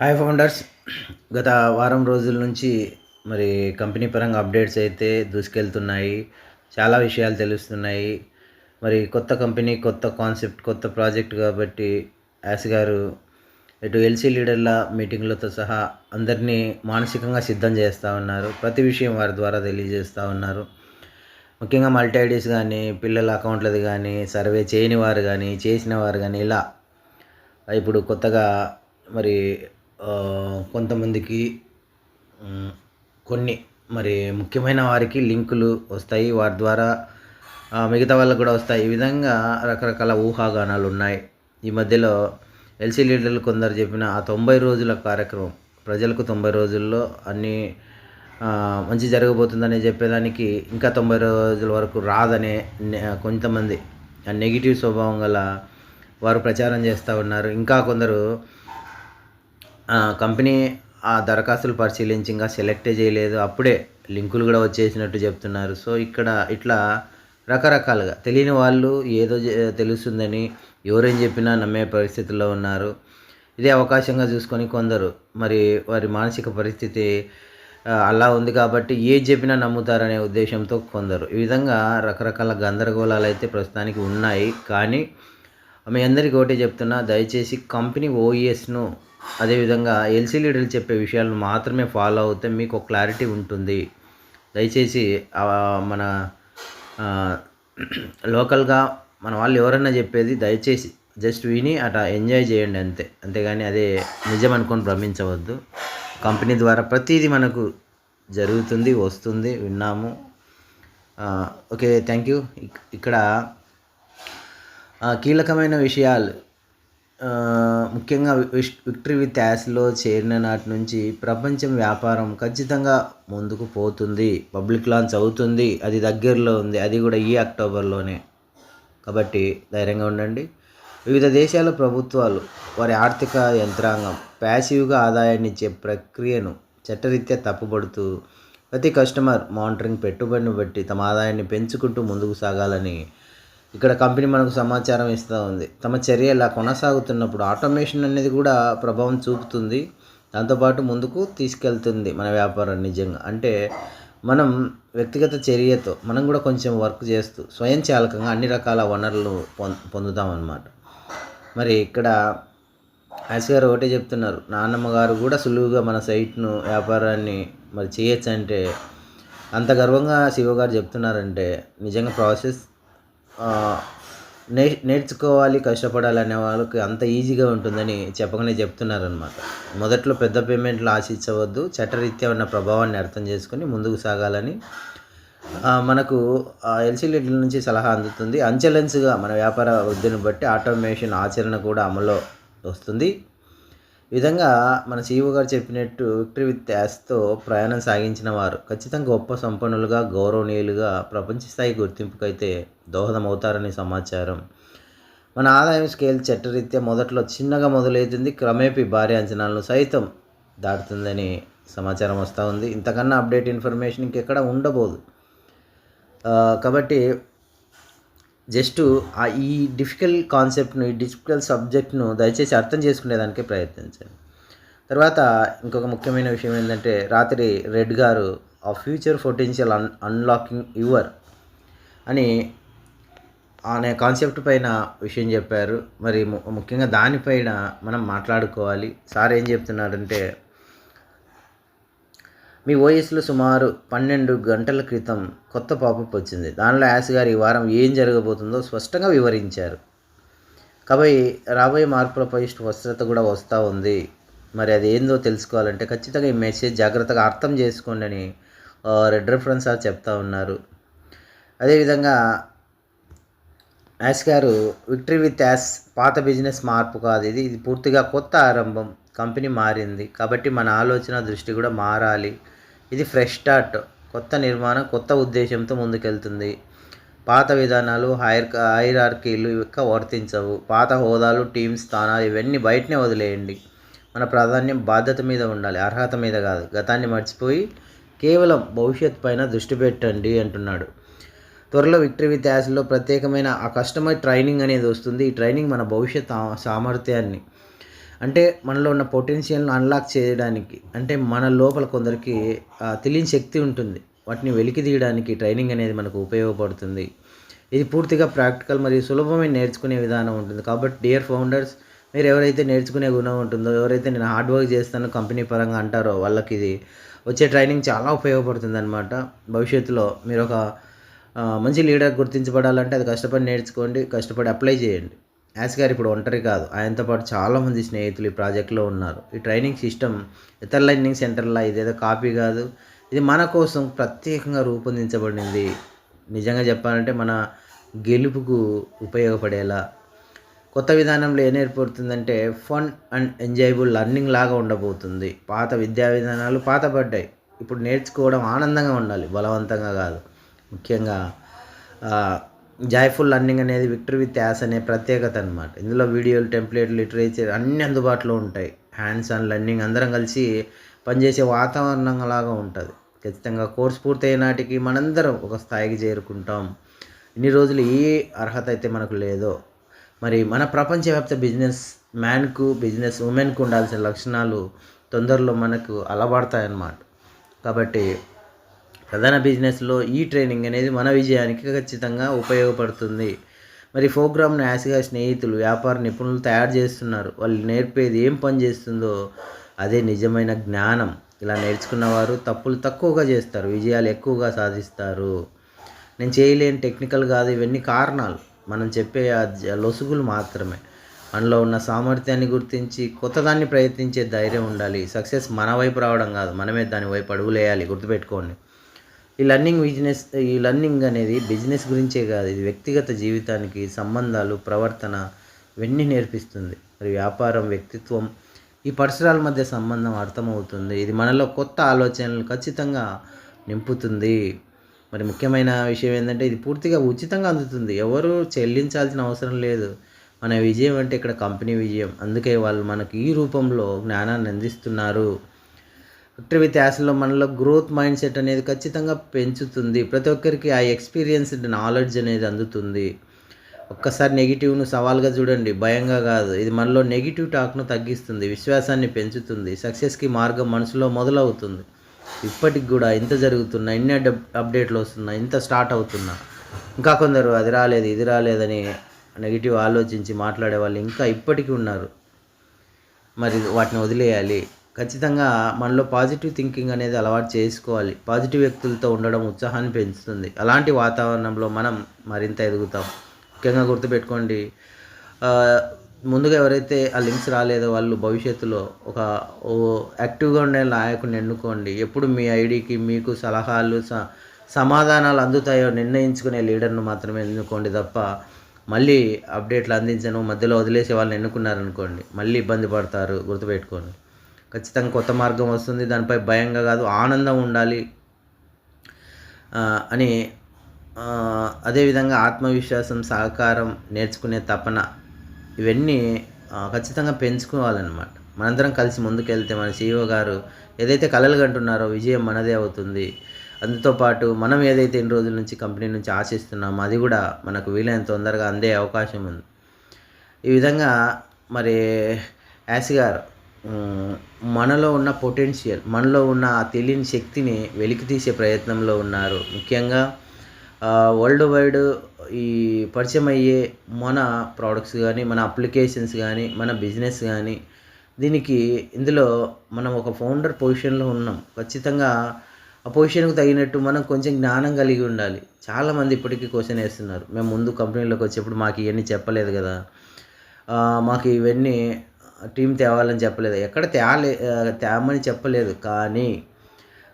Hi founders గత వారం రోజుల నుంచి మరి కంపెనీ పరంగా అప్డేట్స్ అయితే దూసుకెళ్తున్నాయి. చాలా విషయాలు తెలుస్తున్నాయి. మరి కొత్త కంపెనీ కొత్త కాన్సెప్ట్ కొత్త ప్రాజెక్ట్ కాబట్టి యాస్ గారు ఇటు ఎల్సీ లీడర్ల మీటింగ్లతో సహా అందరినీ మానసికంగా సిద్ధం చేస్తూ ఉన్నారు. ప్రతి విషయం వారి ద్వారా తెలియజేస్తూ ఉన్నారు. ముఖ్యంగా మల్టీ ఐడీస్ కానీ పిల్లల అకౌంట్లది కానీ సర్వే చేయని వారు కానీ చేసిన వారు కానీ ఇలా ఇప్పుడు కొత్తగా మరి కొంతమందికి కొన్ని మరి ముఖ్యమైన వారికి లింకులు వస్తాయి. వారి ద్వారా మిగతా వాళ్ళకు కూడా వస్తాయి. ఈ విధంగా రకరకాల ఊహాగానాలు ఉన్నాయి. ఈ మధ్యలో ఎల్సీ లీడర్లు కొందరు చెప్పిన ఆ తొంభై రోజుల కార్యక్రమం ప్రజలకు తొంభై రోజుల్లో అన్నీ మంచి జరగబోతుందని చెప్పేదానికి ఇంకా తొంభై రోజుల వరకు రాదనే కొంతమంది ఆ నెగిటివ్ స్వభావం గల వారు ప్రచారం చేస్తూ ఉన్నారు. ఇంకా కొందరు కంపెనీ ఆ దరఖాస్తులు పరిశీలించి ఇంకా సెలెక్టే చేయలేదు. అప్పుడే లింకులు కూడా వచ్చేసినట్టు చెప్తున్నారు. సో ఇక్కడ ఇట్లా రకరకాలుగా తెలియని వాళ్ళు ఏదో తెలుస్తుందని ఎవరేం చెప్పినా నమ్మే పరిస్థితుల్లో ఉన్నారు. ఇదే అవకాశంగా చూసుకొని కొందరు మరి వారి మానసిక పరిస్థితి అలా ఉంది కాబట్టి ఏది చెప్పినా నమ్ముతారనే ఉద్దేశంతో కొందరు. ఈ విధంగా రకరకాల గందరగోళాలు అయితే ప్రస్తుతానికి ఉన్నాయి. కానీ మీ అందరికీ ఒకటే చెప్తున్నా దయచేసి కంపెనీ ఓఈఎస్ను అదేవిధంగా ఎల్సీ లీడర్లు చెప్పే విషయాలను మాత్రమే ఫాలో అవుతే మీకు ఒక క్లారిటీ ఉంటుంది. దయచేసి మన లోకల్గా మన వాళ్ళు ఎవరైనా చెప్పేది దయచేసి జస్ట్ విని అట్లా ఎంజాయ్ చేయండి అంతే. అంతేగాని అదే నిజం అనుకొని భ్రమించవద్దు. కంపెనీ ద్వారా ప్రతిదీ మనకు జరుగుతుంది వస్తుంది విన్నాము. Okay thank you. ఇక్కడ కీలకమైన విషయాలు ముఖ్యంగా విష్- విక్టరీ విత్ యాస్లో చేరిన నాటి నుంచి ప్రపంచం వ్యాపారం ఖచ్చితంగా ముందుకు పోతుంది. పబ్లిక్ లాంచ్ అవుతుంది. అది దగ్గరలో ఉంది. అది కూడా ఈ అక్టోబర్లోనే. కాబట్టి ధైర్యంగా ఉండండి. వివిధ దేశాల ప్రభుత్వాలు వారి ఆర్థిక యంత్రాంగం ప్యాసివ్గా ఆదాయాన్ని ఇచ్చే ప్రక్రియను చట్టరీత్యా తప్పుపడుతూ ప్రతి కస్టమర్ మానిటరింగ్ పెట్టుబడిని బట్టి తమ ఆదాయాన్ని పెంచుకుంటూ ముందుకు సాగాలని ఇక్కడ కంపెనీ మనకు సమాచారం ఇస్తూ ఉంది. తమ చర్య ఇలా కొనసాగుతున్నప్పుడు ఆటోమేషన్ అనేది కూడా ప్రభావం చూపుతుంది. దాంతోపాటు ముందుకు తీసుకెళ్తుంది మన వ్యాపారం నిజంగా. అంటే మనం వ్యక్తిగత చర్యతో మనం కూడా కొంచెం వర్క్ చేస్తూ స్వయంచాలకంగా అన్ని రకాల వనరులు పొం పొందుతామన్నమాట మరి ఇక్కడ యాస్ గారు ఒకటే చెప్తున్నారు. నాన్నమ్మ గారు కూడా సులువుగా మన సైట్ను వ్యాపారాన్ని మరి చేయొచ్చు అంటే అంత గర్వంగా శివ గారు చెప్తున్నారంటే నిజంగా ప్రాసెస్ నే నేర్చుకోవాలి కష్టపడాలి అనే వాళ్ళకి అంత ఈజీగా ఉంటుందని చెప్పకనే చెప్తున్నారనమాట మొదట్లో పెద్ద పేమెంట్లు ఆశించవద్దు చట్టరీత్యా ఉన్న ప్రభావాన్ని అర్థం చేసుకుని ముందుకు సాగాలని మనకు ఎల్సీ నుంచి సలహా అందుతుంది. అంచెలెన్స్గా మన వ్యాపార వృద్ధిని బట్టి ఆటోమేషన్ ఆచరణ కూడా అమల్లో వస్తుంది. విధంగా మన సీఈఓ గారు చెప్పినట్టు విక్టరీ విత్ యాస్తో ప్రయాణం సాగించిన వారు ఖచ్చితంగా గొప్ప సంపన్నులుగా గౌరవనీయులుగా ప్రపంచ స్థాయి గుర్తింపుకైతే దోహదమవుతారని సమాచారం. మన ఆదాయం స్కేల్ చట్టరీత్యా మొదట్లో చిన్నగా మొదలవుతుంది క్రమేపీ భారీ అంచనాలను సైతం దాటుతుందని సమాచారం వస్తూ ఉంది. ఇంతకన్నా అప్డేట్ ఇన్ఫర్మేషన్ ఇంకెక్కడ ఉండబోదు. కాబట్టి జస్ట్ ఆ ఈ డిఫికల్ట్ కాన్సెప్ట్ను ఈ డిఫికల్ట్ సబ్జెక్ట్ను దయచేసి అర్థం చేసుకునేదానికే ప్రయత్నించండి. తర్వాత ఇంకొక ముఖ్యమైన విషయం ఏంటంటే రాత్రి రెడ్ గారు ఆ future potential un unlocking your అని అనే కాన్సెప్ట్ పైన విషయం చెప్పారు. మరి ము- ముఖ్యంగా దానిపైన మనం మాట్లాడుకోవాలి. సార్ ఏం చెప్తున్నారంటే మీ ఓఎస్లో సుమారు పన్నెండు గంటల క్రితం కొత్త పాపప్ వచ్చింది దానిలో యాస్ గారు ఈ వారం ఏం జరగబోతుందో స్పష్టంగా వివరించారు. కాబట్టి రాబోయే మార్పులపై స్పష్టత కూడా వస్తూ ఉంది. మరి అది ఏందో తెలుసుకోవాలంటే ఖచ్చితంగా ఈ మెసేజ్ జాగ్రత్తగా అర్థం చేసుకోండి అని రెడ్ రెఫరెన్స్ సార్ చెప్తా ఉన్నారు. అదేవిధంగా యాస్ గారు విక్టరీ విత్ యాస్ పాత బిజినెస్ మార్పు కాదు ఇది. ఇది పూర్తిగా కొత్త ఆరంభం. కంపెనీ మారింది. కాబట్టి మన ఆలోచన దృష్టి కూడా మారాలి. ఇది ఫ్రెష్ స్టార్ట్ కొత్త నిర్మాణం కొత్త ఉద్దేశంతో ముందుకెళ్తుంది. పాత విధానాలు హైర్ హైరార్కీలు ఇక వర్తించవు. పాత హోదాలు టీమ్ స్థానాలు ఇవన్నీ బయటనే వదిలేయండి. మన ప్రాధాన్యం బాధ్యత మీద ఉండాలి అర్హత మీద కాదు. గతాన్ని మర్చిపోయి కేవలం భవిష్యత్ పైన దృష్టి పెట్టండి అంటున్నాడు. త్వరలో విక్టరీ విత్ యాస్లో ప్రత్యేకమైన ఆ కస్టమర్ ట్రైనింగ్ అనేది వస్తుంది. ఈ ట్రైనింగ్ మన భవిష్యత్ సామర్థ్యాన్ని అంటే మనలో ఉన్న పొటెన్షియల్ను అన్లాక్ చేయడానికి అంటే మన లోపల కొందరికి తెలియని శక్తి ఉంటుంది. వాటిని వెలికి తీయడానికి ట్రైనింగ్ అనేది మనకు ఉపయోగపడుతుంది. ఇది పూర్తిగా ప్రాక్టికల్ మరియు సులభమైన నేర్చుకునే విధానం ఉంటుంది. కాబట్టి డియర్ ఫౌండర్స్ మీరు ఎవరైతే నేర్చుకునే గుణం ఉంటుందో ఎవరైతే నేను హార్డ్ వర్క్ చేస్తాను కంపెనీ పరంగా అంటారో వాళ్ళకి ఇది వచ్చే ట్రైనింగ్ చాలా ఉపయోగపడుతుంది అనమాట భవిష్యత్తులో మీరు ఒక మంచి లీడర్ గుర్తించబడాలంటే అది కష్టపడి నేర్చుకోండి కష్టపడి అప్లై చేయండి. యాస్ గారు ఇప్పుడు ఒంటరి కాదు. ఆయనతో పాటు చాలామంది స్నేహితులు ఈ ప్రాజెక్ట్లో ఉన్నారు. ఈ ట్రైనింగ్ సిస్టమ్ ఇతర లర్నింగ్ సెంటర్లో ఇదేదో కాపీ కాదు. ఇది మన కోసం ప్రత్యేకంగా రూపొందించబడింది. నిజంగా చెప్పాలంటే మన గెలుపుకు ఉపయోగపడేలా. కొత్త విధానంలో ఏం ఏర్పడుతుందంటే ఫన్ అండ్ ఎంజాయబుల్ లర్నింగ్ లాగా ఉండబోతుంది. పాత విద్యా విధానాలు పాతపడ్డాయి ఇప్పుడు నేర్చుకోవడం ఆనందంగా ఉండాలి. బలవంతంగా కాదు. ముఖ్యంగా జాయ్ఫుల్ లర్నింగ్ అనేది విక్టరీ విత్ యాస్ అనే ప్రత్యేకత అనమాట ఇందులో వీడియోలు టెంప్లెట్ లిటరేచర్ అన్నీ అందుబాటులో ఉంటాయి. హ్యాండ్స్ ఆన్ లర్నింగ్ అందరం కలిసి పనిచేసే వాతావరణం లాగా ఉంటుంది. ఖచ్చితంగా కోర్స్ పూర్తయ్యే నాటికి మనందరం ఒక స్థాయికి చేరుకుంటాం. ఇన్ని రోజులు ఏ అర్హత అయితే మనకు లేదో మరి మన ప్రపంచవ్యాప్త బిజినెస్ మ్యాన్కు బిజినెస్ ఉమెన్కు ఉండాల్సిన లక్షణాలు తొందరలో మనకు అలవాడతాయన్నమాట కాబట్టి ప్రధాన బిజినెస్లో ఈ ట్రైనింగ్ అనేది మన విజయానికి ఖచ్చితంగా ఉపయోగపడుతుంది. మరి ప్రోగ్రామ్ను యాసిగా స్నేహితులు వ్యాపార నిపుణులు తయారు చేస్తున్నారు. వాళ్ళు నేర్పేది ఏం పని చేస్తుందో అదే నిజమైన జ్ఞానం. ఇలా నేర్చుకున్న వారు తప్పులు తక్కువగా చేస్తారు విజయాలు ఎక్కువగా సాధిస్తారు. నేను చేయలేని టెక్నికల్ కాదు ఇవన్నీ కారణాలు. మనం చెప్పే లొసుగులు మాత్రమే. మనలో ఉన్న సామర్థ్యాన్ని గుర్తించి కొత్తదాన్ని ప్రయత్నించే ధైర్యం ఉండాలి. సక్సెస్ మన వైపు రావడం కాదు మనమే దాని వైపు అడుగులేయాలి గుర్తుపెట్టుకోండి. ఈ లర్నింగ్ బిజినెస్ ఈ లర్నింగ్ అనేది బిజినెస్ గురించే కాదు ఇది వ్యక్తిగత జీవితానికి సంబంధాలు ప్రవర్తన ఇవన్నీ నేర్పిస్తుంది. మరి వ్యాపారం వ్యక్తిత్వం ఈ పరిసరాల మధ్య సంబంధం అర్థమవుతుంది. ఇది మనలో కొత్త ఆలోచనలు ఖచ్చితంగా నింపుతుంది. మరి ముఖ్యమైన విషయం ఏంటంటే ఇది పూర్తిగా ఉచితంగా అందుతుంది. ఎవరు చెల్లించాల్సిన అవసరం లేదు. మన విజయం అంటే ఇక్కడ కంపెనీ విజయం. అందుకే వాళ్ళు మనకి ఈ రూపంలో జ్ఞానాన్ని అందిస్తున్నారు. విక్టరీ విత్ యాసలో మనలో గ్రోత్ మైండ్ సెట్ అనేది ఖచ్చితంగా పెంచుతుంది. ప్రతి ఒక్కరికి ఆ ఎక్స్పీరియన్స్డ్ నాలెడ్జ్ అనేది అందుతుంది. ఒక్కసారి నెగిటివ్ను సవాల్గా చూడండి. భయంగా కాదు. ఇది మనలో నెగిటివ్ టాక్ను తగ్గిస్తుంది. విశ్వాసాన్ని పెంచుతుంది. సక్సెస్కి మార్గం మనసులో మొదలవుతుంది. ఇప్పటికి కూడా ఇంత జరుగుతున్నా ఇన్ని అప్డేట్లు వస్తున్నా ఇంత స్టార్ట్ అవుతున్నా ఇంకా కొందరు అది రాలేదు ఇది రాలేదని నెగిటివ్ ఆలోచించి మాట్లాడే వాళ్ళు ఇంకా ఇప్పటికీ ఉన్నారు. మరి వాటిని వదిలేయాలి. ఖచ్చితంగా మనలో పాజిటివ్ థింకింగ్ అనేది అలవాటు చేసుకోవాలి. పాజిటివ్ వ్యక్తులతో ఉండడం ఉత్సాహాన్ని పెంచుతుంది. అలాంటి వాతావరణంలో మనం మరింత ఎదుగుతాం. ముఖ్యంగా గుర్తుపెట్టుకోండి ముందుగా ఎవరైతే ఆ లింక్స్ రాలేదో వాళ్ళు భవిష్యత్తులో ఒక ఓ యాక్టివ్గా ఉండే నాయకుడిని ఎన్నుకోండి. ఎప్పుడు మీ ఐడికి మీకు సలహాలు స సమాధానాలు అందుతాయో నిర్ణయించుకునే లీడర్ను మాత్రమే ఎన్నుకోండి తప్ప మళ్ళీ అప్డేట్లు అందించను మధ్యలో వదిలేసే వాళ్ళని ఎన్నుకున్నారనుకోండి మళ్ళీ ఇబ్బంది పడతారు. గుర్తుపెట్టుకోండి. ఖచ్చితంగా కొత్త మార్గం వస్తుంది దానిపై భయంగా కాదు ఆనందం ఉండాలి అని అదేవిధంగా ఆత్మవిశ్వాసం సహకారం నేర్చుకునే తపన ఇవన్నీ ఖచ్చితంగా పెంచుకోవాలన్నమాట. మనందరం కలిసి ముందుకెళ్తే మన సీఈఓ గారు ఏదైతే కలలు కంటున్నారో విజయం మనదే అవుతుంది. అందుతో పాటు మనం ఏదైతే ఇన్ని రోజుల నుంచి కంపెనీ నుంచి ఆశిస్తున్నామో అది కూడా మనకు వీలైన తొందరగా అందే అవకాశం ఉంది. ఈ విధంగా మరి యాసి గారు మనలో ఉన్న పొటెన్షియల్ మనలో ఉన్న ఆ తెలియని శక్తిని వెలికి తీసే ప్రయత్నంలో ఉన్నారు. ముఖ్యంగా వరల్డ్ వైడ్ ఈ పరిచయం అయ్యే మన ప్రోడక్ట్స్ కానీ మన అప్లికేషన్స్ కానీ మన బిజినెస్ కానీ దీనికి ఇందులో మనం ఒక ఫౌండర్ పొజిషన్లో ఉన్నాం. ఖచ్చితంగా ఆ పొజిషన్కు తగినట్టు మనం కొంచెం జ్ఞానం కలిగి ఉండాలి. చాలామంది ఇప్పటికీ క్వశ్చన్ వేస్తున్నారు. మేము ముందు కంపెనీలోకి వచ్చేప్పుడు మాకు ఇవన్నీ చెప్పలేదు కదా. మాకు ఇవన్నీ టీం తేవాలని చెప్పలేదు. ఎక్కడ తేలే తేమని చెప్పలేదు. కానీ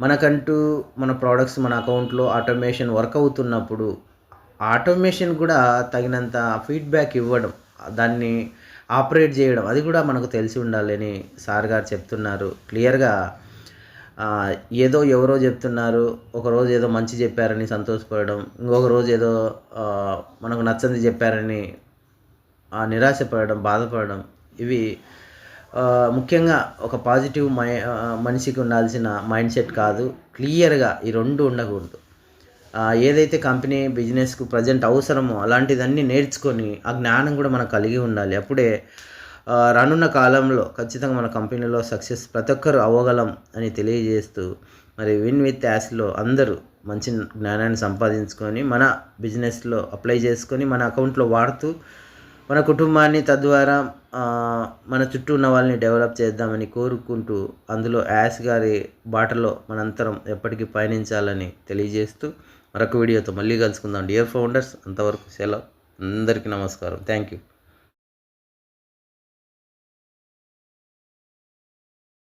మనకంటూ మన ప్రోడక్ట్స్ మన అకౌంట్లో ఆటోమేషన్ వర్క్ అవుతున్నప్పుడు ఆటోమేషన్ కూడా తగినంత ఫీడ్బ్యాక్ ఇవ్వడం దాన్ని ఆపరేట్ చేయడం అది కూడా మనకు తెలిసి ఉండాలని సార్ గారు చెప్తున్నారు. క్లియర్గా ఏదో ఎవరో చెప్తున్నారు. ఒక రోజు ఏదో మంచి చెప్పారని సంతోషపడడం ఇంకొక రోజు ఏదో మనకు నచ్చంది చెప్పారని నిరాశపడడం బాధపడడం ఇవి ముఖ్యంగా ఒక పాజిటివ్ మై మనిషికి ఉండాల్సిన మైండ్ సెట్ కాదు. క్లియర్గా ఈ రెండు ఉండకూడదు. ఏదైతే కంపెనీ బిజినెస్కు ప్రజెంట్ అవసరమో అలాంటిదన్నీ నేర్చుకొని ఆ జ్ఞానం కూడా మనకు కలిగి ఉండాలి. అప్పుడే రానున్న కాలంలో ఖచ్చితంగా మన కంపెనీలో సక్సెస్ ప్రతి ఒక్కరు అవ్వగలం అని తెలియజేస్తూ మరి విన్ విత్ యాస్లో అందరూ మంచి జ్ఞానాన్ని సంపాదించుకొని మన బిజినెస్లో అప్లై చేసుకొని మన అకౌంట్లో వాడుతూ మన కుటుంబాన్ని తద్వారా మన చుట్టూ ఉన్న వాళ్ళని డెవలప్ చేద్దామని కోరుకుంటూ అందులో యాస్ గారి బాటలో మనంతరం ఎప్పటికీ పయనించాలని తెలియజేస్తూ మరొక వీడియోతో మళ్ళీ కలుసుకుందాం. డియర్ ఫౌండర్స్ అంతవరకు సెలవు. అందరికీ నమస్కారం. Thank you